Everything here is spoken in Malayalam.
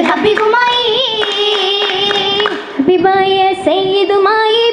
ഹബീബുമായി. ഹബീബായ സയ്യിദുമായി